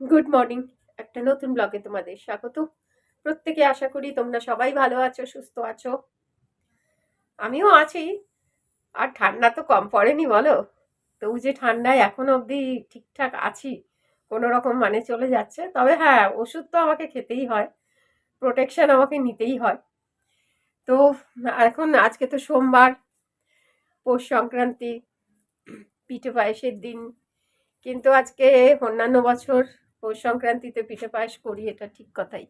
Good morning একটা নতুন ব্লগে তোমাদের স্বাগত। প্রত্যেকে আশা করি তোমরা সবাই ভালো আছো, সুস্থ আছো। আমিও আছি। আর ঠান্ডা তো কম পড়েনি, বলো? তবু যে ঠান্ডায় এখন অবধি ঠিকঠাক আছি, কোনো রকম মানে চলে যাচ্ছে। তবে হ্যাঁ ওষুধ তো আমাকে খেতেই হয় প্রোটেকশন আমাকে নিতেই হয়। তো এখন আজকে তো সোমবার, পৌষ সংক্রান্তি, পিঠে পায়েসের দিন। কিন্তু আজকে অন্যান্য বছর পৌষ সংক্রান্তিতে পিঠে পায়েস করি, এটা ঠিক কথাই।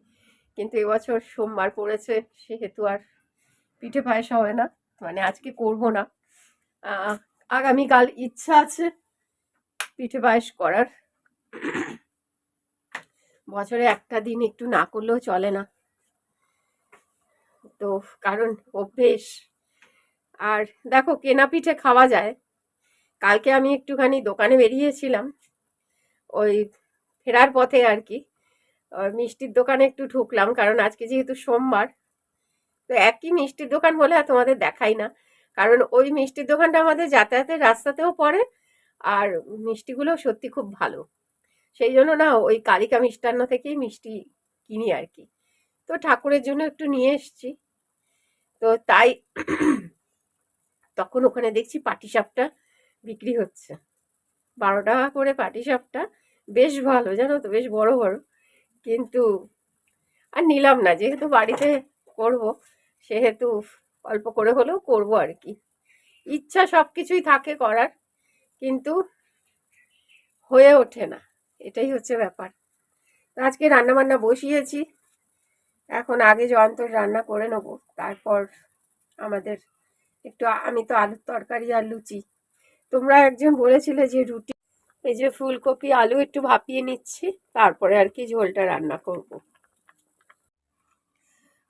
কিন্তু এবছর সোমবার পড়েছে, সেহেতু আর পিঠে পায়েস হবে না মানে আজকে করব না। আগামীকাল ইচ্ছা আছে পিঠে পায়েস করার। বছরে একটা দিন একটু না করলেও চলে না। তো কারণ অভ্যেস। আর দেখো, কেনা পিঠে খাওয়া যায়। কালকে আমি একটুখানি দোকানে বেরিয়েছিলাম, ওই ফেরার পথে আর কি। মিষ্টির দোকানে একটু ঢুকলাম, কারণ আজকে যেহেতু সোমবার, তো একই মিষ্টির দোকান বলে আর তোমাদের দেখাই না। কারণ ওই মিষ্টির দোকানটা আমাদের যাতায়াতের রাস্তাতেও পড়ে, আর মিষ্টিগুলো সত্যি খুব ভালো। সেই জন্য না, ওই কালিকা মিষ্টান্ন থেকেই মিষ্টি কিনি আর কি। তো ঠাকুরের জন্য একটু নিয়ে এসছি। তো তাই তখন ওখানে দেখছি পাটিসাপটা বিক্রি হচ্ছে। বারো টাকা করে পাটিসাপটা। বেশ ভালো, জানো তো, বেশ বড় বড়। কিন্তু আর নিলাম না, যেহেতু বাড়িতে করব, সেহেতু অল্প করে হলেও করব আর কি। ইচ্ছা সব কিছুই থাকে করার, কিন্তু হয়ে ওঠে না, এটাই হচ্ছে ব্যাপার। আজকে রান্না বান্না বসিয়েছি, এখন আগে জয়ন্তর রান্না করে নেব, তারপর আমাদের একটু, আমি তো আলুর তরকারি আর লুচি। তোমরা একজন বলেছিলে যে রুটি এই যে ফুলকপি, আলু একটু ভাপিয়ে নিচ্ছি, তারপরে আর কি ঝোলটা রান্না করব।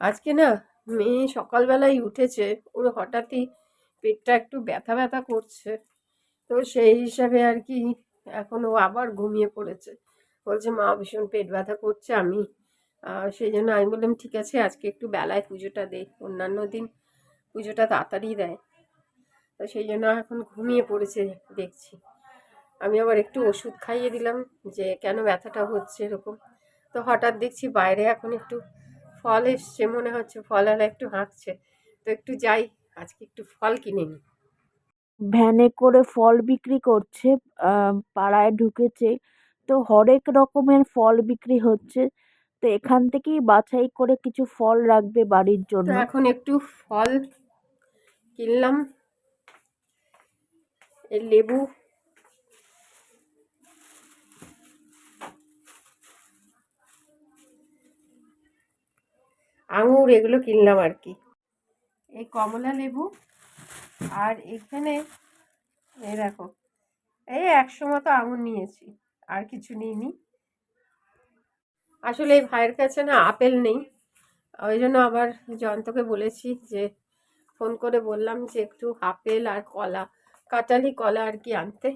আজকে না মেয়ে সকালবেলায় উঠেছে, ওর হঠাৎই পেটটা একটু ব্যথা ব্যথা করছে, তো সেই হিসাবে আর কি এখন ও আবার ঘুমিয়ে পড়েছে। বলছে, মা, ভীষণ পেট ব্যথা করছে, আমি সেই জন্য আমি বললাম, ঠিক আছে, আজকে একটু বেলায় পুজোটা দে অন্যান্য দিন পুজোটা তাড়াতাড়ি দেয়। তো সেই জন্য এখন ঘুমিয়ে পড়েছে, দেখছি। আমি আবার একটু ওষুধ খাইয়ে দিলাম যে কেন ব্যথাটা হচ্ছে এরকম। তো হঠাৎ দেখছি বাইরে এখন একটু ফল এসছে মনে হচ্ছে ফল ফলওয়ালা একটু হাঁকছে। তো একটু যাই আজকে একটু ফল কিনে নিই। ভ্যানে করে ফল বিক্রি করছে পাড়ায় ঢুকেছে। তো হরেক রকমের ফল বিক্রি হচ্ছে। তো এখান থেকেই বাছাই করে কিছু ফল রাখবে বাড়ির জন্য। এখন একটু ফল কিনলাম। লেবু আঙুর এগুলো কিনলাম আর কি। এই কমলা লেবু আর এখানে এই দেখো এই একশো মতো আঙুর নিয়েছি আর কিছু নিইনি। আসলে এই ভাইয়ের কাছে না আপেল নেই ওই জন্য আবার জয়ন্তকে বলেছি যে ফোন করে বললাম যে একটু আপেল আর কলা কাটালি কলা আর কি আনতে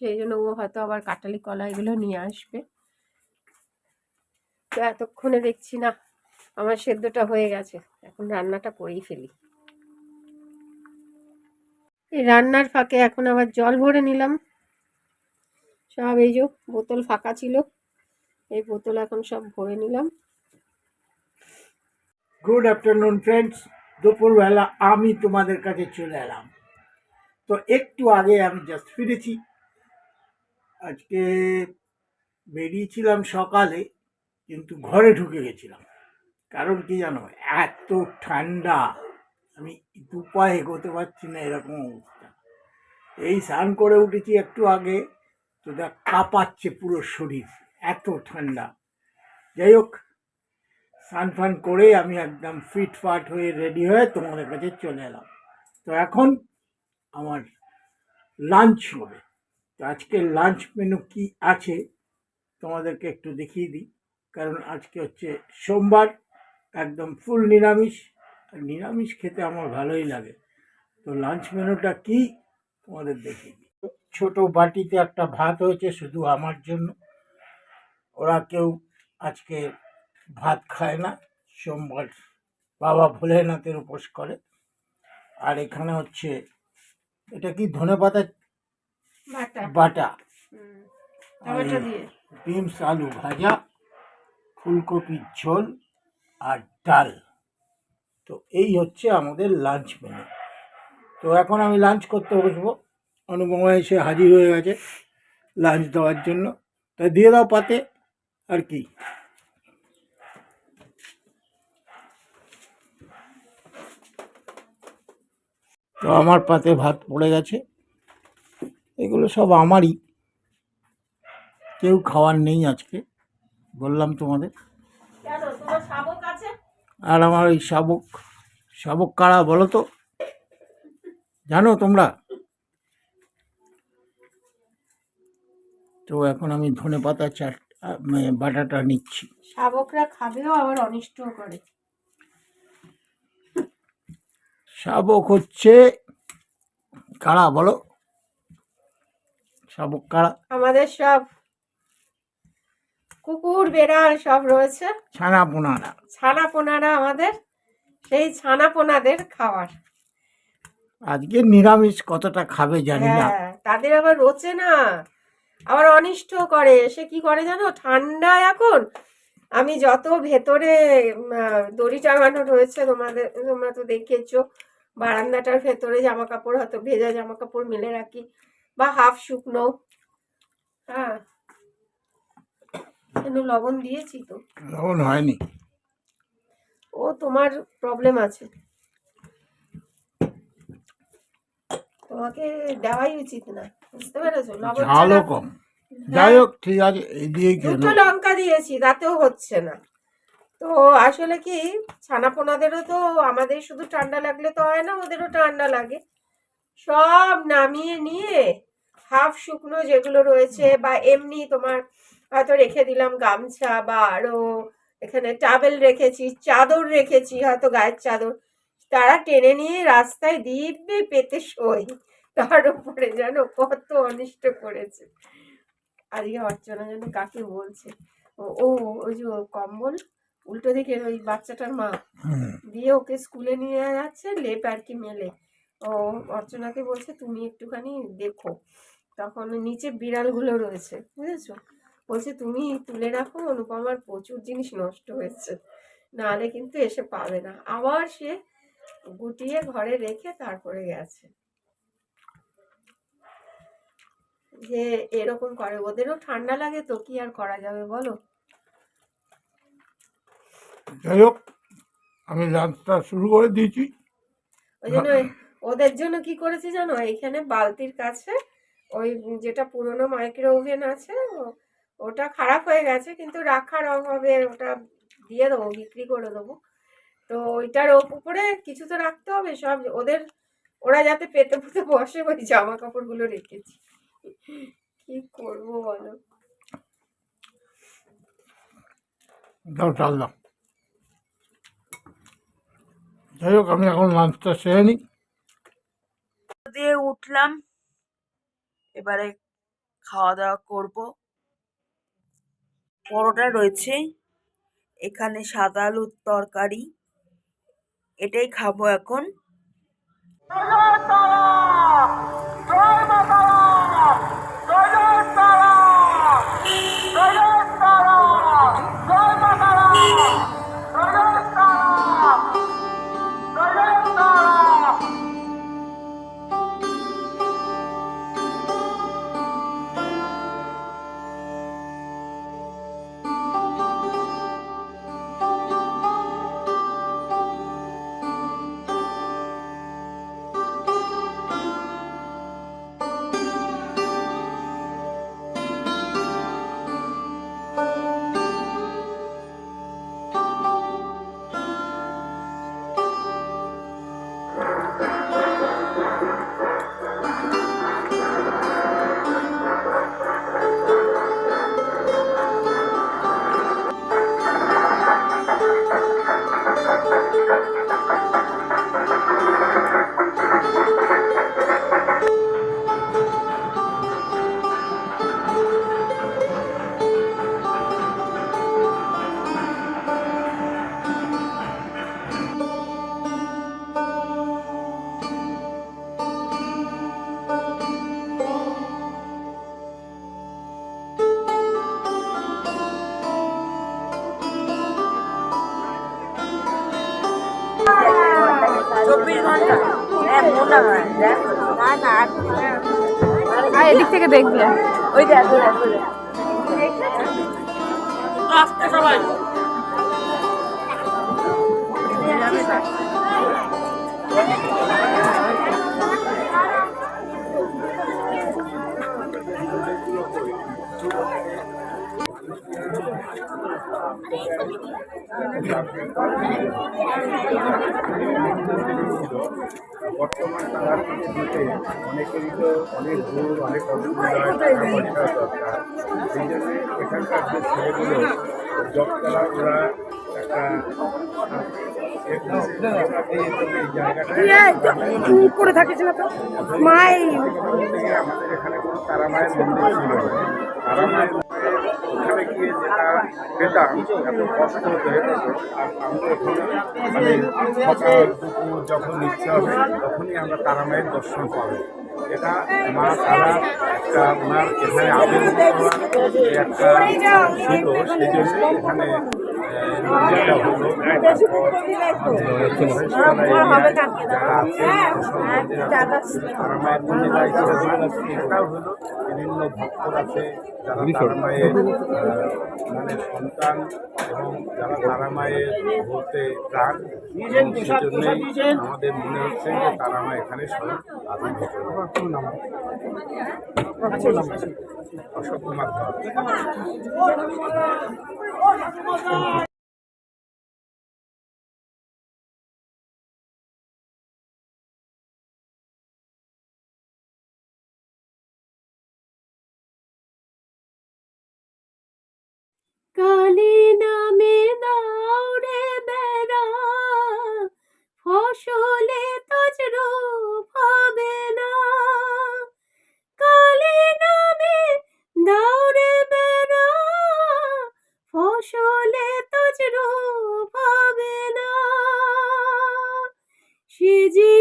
সেই জন্য ও হয়তো আবার কাটালি কলা এগুলো নিয়ে আসবে। তো এতক্ষণে দেখছি না আমার সেদ্ধটা হয়ে গেছে। এখন রান্নাটা করেই ফেলি। এই রান্নার ফাঁকে এখন আবার জল ভরে নিলাম। সব এই যে বোতল ফাঁকা ছিল, এই বোতল এখন সব ভরে নিলাম। গুড আফটারনুন ফ্রেন্ডস দুপুরবেলা আমি তোমাদের কাছে চলে এলাম। তো একটু আগে আমি জাস্ট ফিরেছি। আজকে বেরিয়েছিলাম সকালে, কিন্তু ঘরে ঢুকে গেছিলাম। কারণ কি জানো? এত ঠান্ডা। আমি দু পায়ে এগোতে পারছি না এরকম অবস্থা। এই স্নান করে উঠেছি একটু আগে, তো দেখ কাঁপাচ্ছে পুরো শরীর, এত ঠান্ডা। যাই হোক, স্নান ফান করে আমি একদম ফিট ফাট হয়ে রেডি হয়ে তোমাদের কাছে চলে এলাম। তো এখন আমার লাঞ্চ হবে। তো আজকে লাঞ্চ মেনু কি আছে, তোমাদেরকে একটু দেখিয়ে দিই। কারণ আজকে হচ্ছে সোমবার একদম ফুল নিরামিষ। আর নিরামিষ খেতে আমার ভালোই লাগে। তো লাঞ্চ মেনুটা কি? তোমাদের দিই। ছোট বাটিতে একটা ভাত হয়েছে শুধু আমার জন্য। ওরা কেউ আজকে ভাত খায় না। সোমবার বাবা ভোলেনাথের উপোস করে। আর এখানে হচ্ছে এটা কি ধনে পাতা বাটা। বিমস আলু ভাজা ফুলকপির ঝোল আর ডাল। তো এই হচ্ছে আমাদের লাঞ্চ মেনু তো এখন আমি লাঞ্চ করতে বসবো। অনুপমা এসে হাজির হয়ে গেছে লাঞ্চ দেওয়ার জন্য। তা দিয়ে দাও পাতে, আর কি? তো আমার পাতে ভাত পড়ে গেছে। এগুলো সব আমারই। কেউ খাওয়ার নেই আজকে, বললাম তোমাদের। আর আমার ওই শাবক শাবক কারা বলো তো? জানো তোমরা? তো এখন আমি ধনে পাতা চাট মানে বাটাটা নিচ্ছি। শাবকরা খাবেও আবার অনিষ্ট করে। শাবক হচ্ছে কারা বলো? শাবক কারা? আমাদের সব কুকুর বেড়াল সব রয়েছে। ছানা পোনারা ছানা পোনারা আমাদের সেই ছানা পোনাদের খাবার। আজকে নিরামিষ কতটা খাবে জানি না। হ্যাঁ তাদের আবার রোচে না। আবার অনিষ্ট করে। সে কি করে জানো? ঠান্ডা এখন আমি যত ভেতরে আহ, দড়ি টাঙানো রয়েছে তোমাদের তোমরা তো দেখেছ বারান্দাটার ভেতরে জামা কাপড় হয়তো ভেজা জামা কাপড় মেলে রাখি বা হাফ শুকনো। হ্যাঁ কিন্তু লবণ দিয়েছি তো। লবণ হয়নি। ও তোমার প্রবলেম আছে। তোমাকে দেওয়াই উচিত না বুঝতে পেরেছ? লবণ ঝালও কম। যাই হোক ঠিক আছে এই দিয়েই দুটো লঙ্কা দিয়েছি তাতেও হচ্ছে না। তো আসলে কি ছানাপোনাদেরও তো আমাদের শুধু ঠান্ডা লাগলে তো হয় না ওদেরও ঠান্ডা লাগে। সব নামিয়ে নিয়ে হাফ শুকনো যেগুলো রয়েছে বা এমনি তোমার হয়তো রেখে দিলাম গামছা বা আরও এখানে টাবেল রেখেছি চাদর রেখেছি হয়তো গায়ের চাদর। তারা টেনে নিয়ে রাস্তায় দিব্যি পেতে শোয় তার উপরে যেন কত অনিষ্ট করেছে। আজকে অর্চনা যেন কাকে বলছে? ও ও ওই যে কম্বল উল্টো দিকে ওই বাচ্চাটার মা। দিয়ে ওকে স্কুলে নিয়ে যাচ্ছে লেপ আর কি মেলে। ও অর্চনাকে বলছে তুমি একটুখানি দেখো। তখন নিচে বিড়ালগুলো রয়েছে বুঝেছ? বলছে তুমি তুলে রাখো অনুপমার প্রচুর জিনিস নষ্ট হয়েছে। নাহলে কিন্তু এসে পাবে না। আবার সে গুটিয়ে ঘরে রেখে তারপরে গেছে। যে এরকম করে ওদেরও ঠান্ডা লাগে তো কি আর করা যাবে বলো? যাই হোক আমি লাঞ্চটা শুরু করে দিয়েছি। ওই জন্য ওদের জন্য কি করেছি জানো? এখানে বালতির কাছে ওই যেটা পুরনো মাইক্রো ওভেন আছে ও- ওটা খারাপ হয়ে গেছে কিন্তু রাখার অভাবে ওটা দিয়ে দেবো বিক্রি করে দেবো। তো ওইটার উপরে কিছু তো রাখতে হবে সব ওদের ওরা যাতে পেতে পুতে বসে ওই জামা কাপড়গুলো রেখেছি। কি করব বলো? দাও চাল দাও। যাই হোক আমি এখন লাঞ্চটা সেরে নিই। দিয়ে উঠলাম এবারে খাওয়া দাওয়া করব। পরোটা রয়েছে। এখানে সাদা আলুর তরকারি। এটাই খাব এখন। ওই দেখ আসতে সবাই। বর্তমান তার দিতে অনেকেরই তো অনেক দূর অনেক অসুবিধা দরকার। সেই জন্য এখানকার যে ছেলেগুলো জব করা ওরা একটা করে থাকিস না তো। মাই আমাদের এখানে কোনো তারা মায়ের মন্দির ছিল না। তারা মায়ের মন্দিরে ওখানে গিয়ে যেটা পেতাম, এত কষ্ট হতে আমরা মানে সকাল দুপুর যখন ইচ্ছা হবে, তখনই আমরা তারা মায়ের দর্শন পাবো এটা মা তারা একটা ওনার এখানে আবেগ একটা ছিল সেই জন্য এখানে আহ, হলো হলো বিভিন্ন ভক্তর আছে যারা তারা মায়ের মানে সন্তান এবং যারা তারা মায়ের বলতে প্রাণ সেজন্যই আমাদের মনে হচ্ছে যে তারা মা এখানে সব আবির্ভূত অশোক কুমার ফসলে তজরূপ হবে না। কালী নামে দৌড়ে বেড়া, ফসলে তজরূপ হবে না। সিজি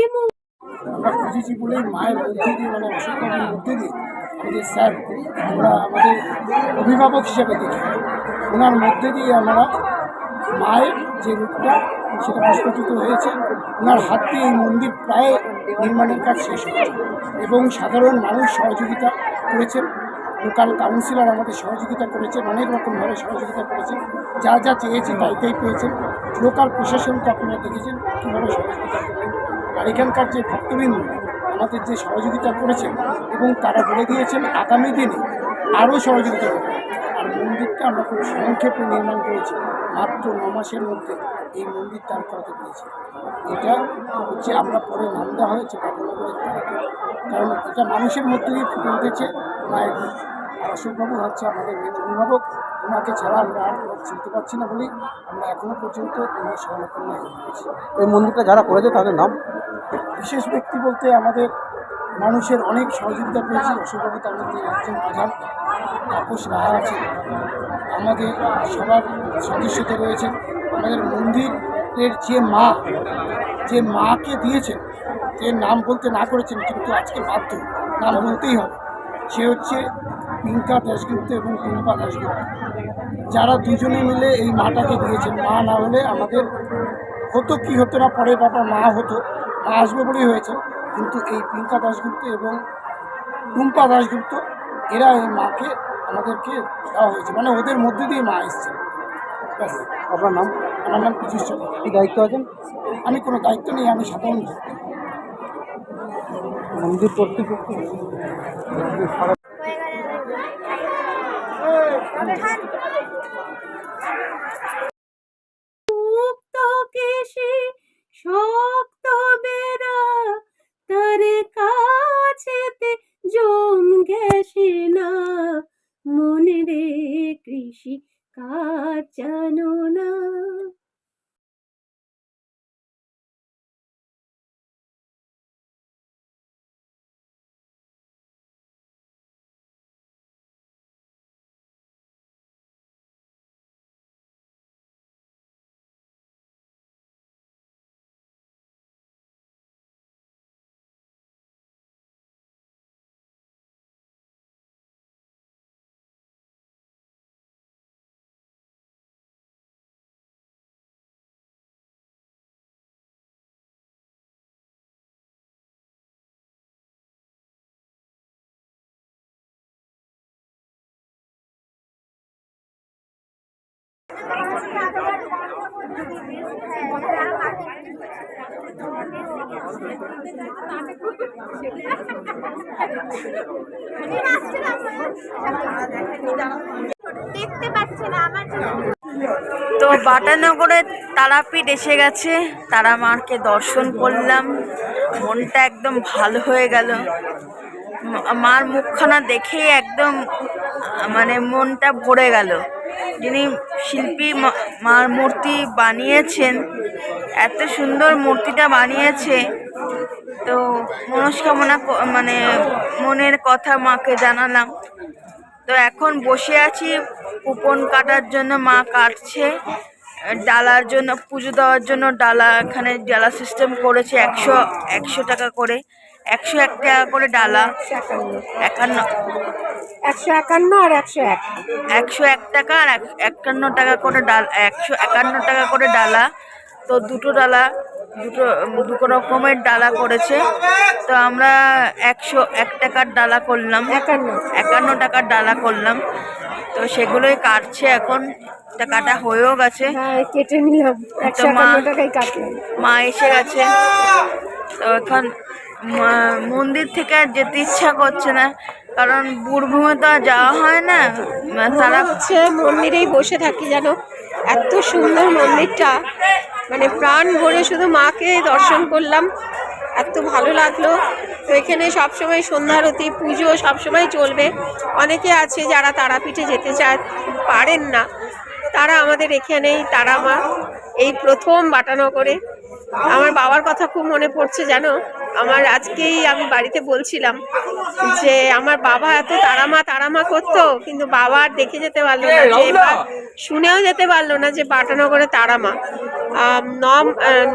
আমরা মায়ের মধ্যে মানে মধ্যে দিয়ে স্যার, আমরা আমাদের অভিভাবক হিসেবে দেখি। ওনার মধ্যে দিয়ে আমরা মায়ের যে রূপটা সেটা প্রস্ফুটিত হয়েছে। ওনার হাত দিয়ে এই মন্দির প্রায় নির্মাণের কাজ শেষ হয়েছে এবং সাধারণ মানুষ সহযোগিতা করেছেন লোকাল কাউন্সিলর আমাদের সহযোগিতা করেছেন অনেক রকমভাবে সহযোগিতা করেছেন যা যা চেয়েছে তাই তাই পেয়েছেন লোকাল প্রশাসনকে আপনারা দেখেছেন, কীভাবে সহযোগিতা করলেন। আর এখানকার যে ভক্তবৃন্দ, আমাদের যে সহযোগিতা করেছেন এবং তারা বলে দিয়েছেন, আগামী দিনে আরও সহযোগিতা করবেন আর মন্দিরটা আমরা খুব সংক্ষেপে নির্মাণ করেছি। মাত্র ন মাসের মধ্যে এই মন্দির দাঁড় করাতে পেরেছি। এটা হচ্ছে আমরা পরে নাম দেওয়া হয়েছে কারণ এটা মানুষের মধ্যে দিয়ে ফুটে উঠেছে। মায়ের। আর অশোকবাবু হচ্ছে আমাদের মেন অভিভাবক। ওনাকে ছাড়া আমরা আর চিনতে পারছি না বলেই আমরা এখনও পর্যন্ত ওনার সংরক্ষণ করেছি এই মন্দিরটা যারা করেছে তাদের নাম? বিশেষ ব্যক্তি বলতে আমাদের মানুষের অনেক সহযোগিতা পেয়েছি। অশোকবাবু তার মধ্যে একজন প্রধান। তাপস রাহা আছে। আমাদের সবার সদস্যতে রয়েছেন। আমাদের মন্দিরের যে মা, যে মাকে দিয়েছেন, যে নাম বলতে না করেছেন, কিন্তু আজকে বাধ্য। নাম বলতেই হবে। সে হচ্ছে পিঙ্কা দাসগুপ্ত এবং টুম্পা দাসগুপ্ত যারা দুজনে মিলে এই মাটাকে দিয়েছেন, মা না হলে আমাদের হতো কি হতো না পরে বাবা মা হতো, মা আসবে বলেই হয়েছে। কিন্তু এই পিঙ্কা দাসগুপ্ত এবং টুম্পা দাসগুপ্ত এরা এই মাকে আমাদেরকে দেওয়া হয়েছে। মানে ওদের মধ্যে দিয়ে মা এসছে। ব্যাস আপনার নাম? আমার নাম পীযুষ চক্র। কি দায়িত্ব আছেন? আমি কোনো দায়িত্ব নেই আমি সাধারণ মন্দির কর্তৃপক্ষ? তো বাটানগরে তারাপীঠ এসে গেছে। তারা মাকে দর্শন করলাম। মনটা একদম ভালো হয়ে গেল। মার মুখখানা দেখেই একদম মানে মনটা ভরে গেল। যিনি শিল্পী মার মূর্তি বানিয়েছেন, এত সুন্দর মূর্তিটা বানিয়েছে, তো মনস্কামনা মানে মনের কথা মাকে জানালাম। তো এখন বসে আছি, কুপন কাটার জন্য মা কাটছে, ডালার জন্য, পুজো দেওয়ার জন্য ডালা এখানে ডালা সিস্টেম করেছে, একশো একশো টাকা করে। একশো এক টাকা করে ডালা। একান্ন। একশো একান্ন আর একশো এক। একশো এক টাকা আর এক- একান্ন টাকা করে ডাল একশো একান্ন টাকা করে ডালা। তো দুটো ডালা দুটো দুটো রকমের ডালা করেছে। তো আমরা একশো এক টাকার ডালা করলাম। একান্ন। একান্ন টাকার ডালা করলাম। তো সেগুলোই কাটছে এখন। কাটা হয়েও গেছে। হ্যাঁ কেটে নিলাম। মা- এসে গেছে। তো এখন মন্দির থেকে আর যেতে ইচ্ছা করছে না কারণ বুড়ভূমে তো আর যাওয়া হয় না। তারা তারা হচ্ছে মন্দিরেই বসে থাকি যেন। এত সুন্দর মন্দিরটা মানে প্রাণ ভরে শুধু মাকে দর্শন করলাম এত ভালো লাগল। তো এখানে সবসময় সন্ধ্যারতি পুজো সবসময় চলবে। অনেকে আছে যারা তারাপীঠে যেতে চায় পারেন না। তারা আমাদের এখানেই তারা মা এই প্রথম বাটানগরে আমার বাবার কথা খুব মনে পড়ছে জানো? আমার আজকেই আমি বাড়িতে বলছিলাম যে আমার বাবা এত তারামা তারামা করতো কিন্তু বাবা আর দেখে যেতে পারল না যে এবার শুনেও যেতে পারল না যে বাটানগরে তারামা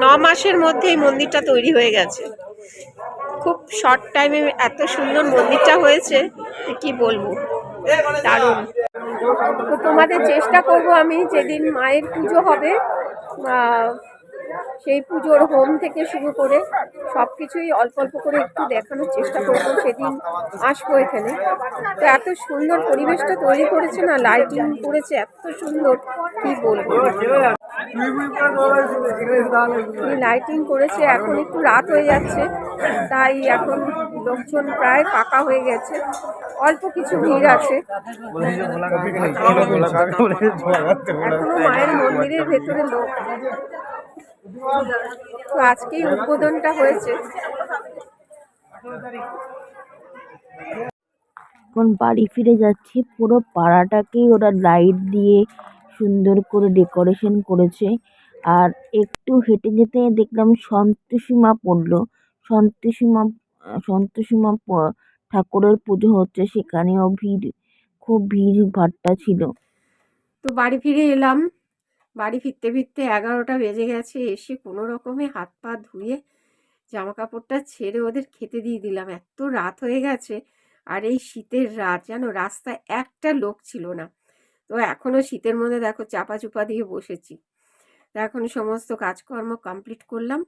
ন মাসের মধ্যে এই মন্দিরটা তৈরি হয়ে গেছে। খুব শর্ট টাইমে এত সুন্দর মন্দিরটা হয়েছে কি বলব? দারুণ। তো তোমাদের চেষ্টা করব আমি যেদিন মায়ের পুজো হবে সেই পুজোর হোম থেকে শুরু করে সব কিছুই অল্প অল্প করে একটু দেখানোর চেষ্টা করব, সেদিন আসব এখানে। তো এত সুন্দর পরিবেশটা তৈরি করেছে না লাইটিং করেছে, এত সুন্দর, কি বলব? লাইটিং করেছে, এখন একটু রাত হয়ে যাচ্ছে, তাই এখন লোকজন প্রায় ফাঁকা হয়ে গেছে। অল্প কিছু ভিড় আছে। এখনও মায়ের মন্দিরের ভেতরে লোক। তো আজকেই উদ্বোধনটা হয়েছে। এখন বাড়ি ফিরে যাচ্ছি পুরো পাড়াটাকেই ওরা লাইট দিয়ে সুন্দর করে ডেকোরেশন করেছে। আর একটু হেঁটে যেতে দেখলাম সন্তোষী মা পড়ল। সন্তোষী মা আহ, সন্তোষী মা প- ঠাকুরের পুজো হচ্ছে সেখানেও ভিড় খুব ভিড় ভাট্টা ছিল। তো বাড়ি ফিরে এলাম। বাড়ি ফিরতে ফিরতে এগারোটা বেজে গেছে, এসে কোনো রকমে হাত পা ধুয়ে জামা কাপড়টা ছেড়ে ওদের খেতে দিয়ে দিলাম। এত রাত হয়ে গেছে আর এই শীতের রাত জানো রাস্তায় একটা লোক ছিল না। তো এখনও শীতের মধ্যে দেখো চাপা চুপা দিয়ে বসেছি। তো এখন সমস্ত কাজকর্ম কমপ্লিট করলাম,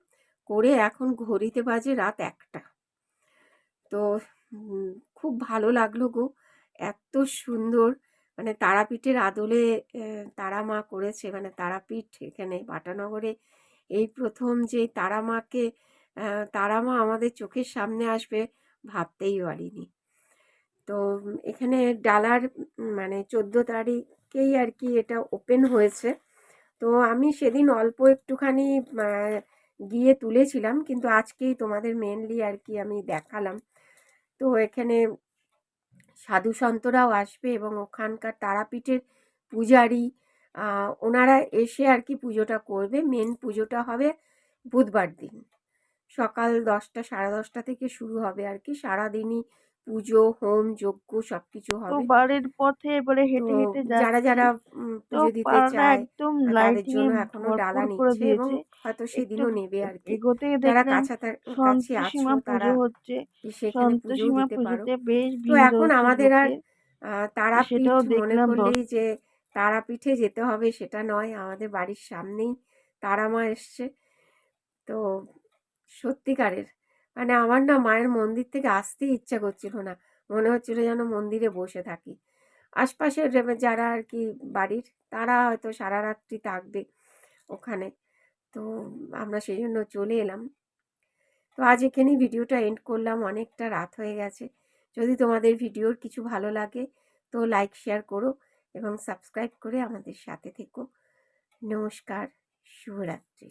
করে এখন ঘড়িতে বাজে রাত একটা। তো খুব ভালো লাগল গো, এত সুন্দর মানে তারাপীঠের আদলে তারা মা করেছে। মানে তারাপীঠ এখানে বাটানগরে এই প্রথম যে তারা মাকে তারা মা আমাদের চোখের সামনে আসবে ভাবতেই পারিনি। তো এখানে ডালার মানে চোদ্দ তারিখেই আর কি এটা ওপেন হয়েছে। তো আমি সেদিন অল্প একটুখানি গিয়ে তুলেছিলাম। কিন্তু আজকেই তোমাদের মেনলি আর কি আমি দেখালাম। তো এখানে সাধু সন্তরাও আসবে এবং ওখানকার তারাপীঠের পূজারি ওনারা এসে আর কি পুজোটা করবে। মেন পুজোটা হবে বুধবার দিন। সকাল দশটা, সাড়ে দশটা থেকে শুরু হবে আর কি। সারাদিনই পুজো হোম যজ্ঞ সবকিছু তো হবে। বাড়ির পথে এবারে হেঁটে তো হেঁটে যারা যাচ্ছি। যারা উম, তো পুজো দিতে পাড়াটা চায় একদম তাদের লাইটিং জন্য এখনও ডালা ভরপুর করে নিচ্ছে এবং দিয়েছে। হয়তো একটু সেদিনও নেবে আর কি। এগোতেই যারা দেখলাম কাছা কাছে আছো তারা পুজো হচ্ছে। সেখানে পুজো দিতে পারো। পুজোতে বেশ তো ভিড় এখন হচ্ছে আমাদের আর লোকের আহ, তারাপীঠ সেটাও মনে দেখলাম করলেই যে তারাপীঠে যেতে হবে সেটা নয় আমাদের বাড়ির সামনেই তারা মা এসছে। তো সত্যিকারের মানে আমার না মায়ের মন্দির থেকে আসতেই ইচ্ছা করছিল না। মনে হচ্ছিল যেন মন্দিরে বসে থাকি। আশপাশের যারা আর কি বাড়ির, তারা হয়তো সারা রাত্রি থাকবে ওখানে। তো আমরা সেই জন্য চলে এলাম। তো আজ এখানেই ভিডিওটা এন্ড করলাম। অনেকটা রাত হয়ে গেছে। যদি তোমাদের ভিডিওর কিছু ভালো লাগে তো লাইক শেয়ার করো এবং সাবস্ক্রাইব করে আমাদের সাথে থেকো। নমস্কার, শুভরাত্রি।